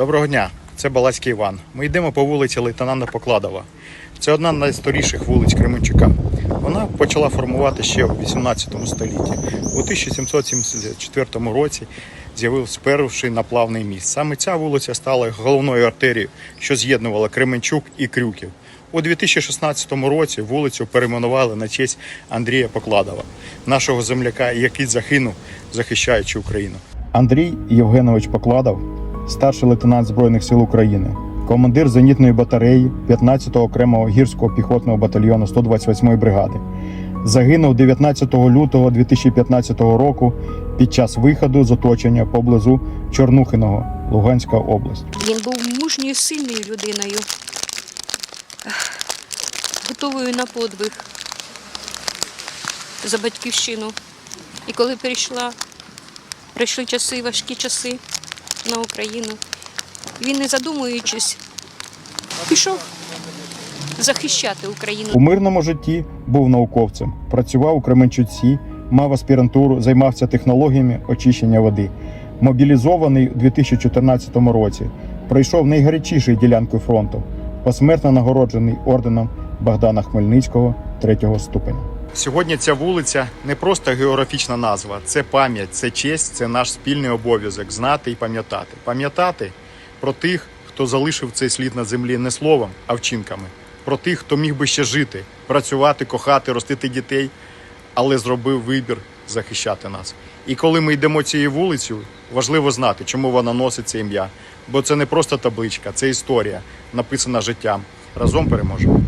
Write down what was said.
Доброго дня, це Балацький Іван. Ми йдемо по вулиці Лейтенанта Покладова. Це одна з найстаріших вулиць Кременчука. Вона почала формувати ще у 18 столітті. У 1774 році з'явився перший наплавний міст. Саме ця вулиця стала головною артерією, що з'єднувала Кременчук і Крюків. У 2016 році вулицю перейменували на честь Андрія Покладова, нашого земляка, який загинув, захищаючи Україну. Андрій Євгенович Покладов, старший лейтенант Збройних сил України, командир зенітної батареї 15-го окремого гірського піхотного батальйону 128-ї бригади. Загинув 19 лютого 2015 року під час виходу з оточення поблизу Чорнухиного, Луганська область. Він був мужньою, сильною людиною, готовою на подвиг за батьківщину. І коли прийшла, прийшли часи, важкі часи на Україну, він, не задумуючись, пішов захищати Україну. У мирному житті був науковцем, працював у Кременчуці, мав аспірантуру, займався технологіями очищення води. Мобілізований у 2014 році, пройшов найгарячішою ділянкою фронту, посмертно нагороджений орденом Богдана Хмельницького третього ступеня. Сьогодні ця вулиця не просто географічна назва, це пам'ять, це честь, це наш спільний обов'язок знати і пам'ятати. Пам'ятати про тих, хто залишив цей слід на землі не словом, а вчинками. Про тих, хто міг би ще жити, працювати, кохати, ростити дітей, але зробив вибір захищати нас. І коли ми йдемо цією вулицею, важливо знати, чому вона носить це ім'я. Бо це не просто табличка, це історія, написана життям. Разом переможемо.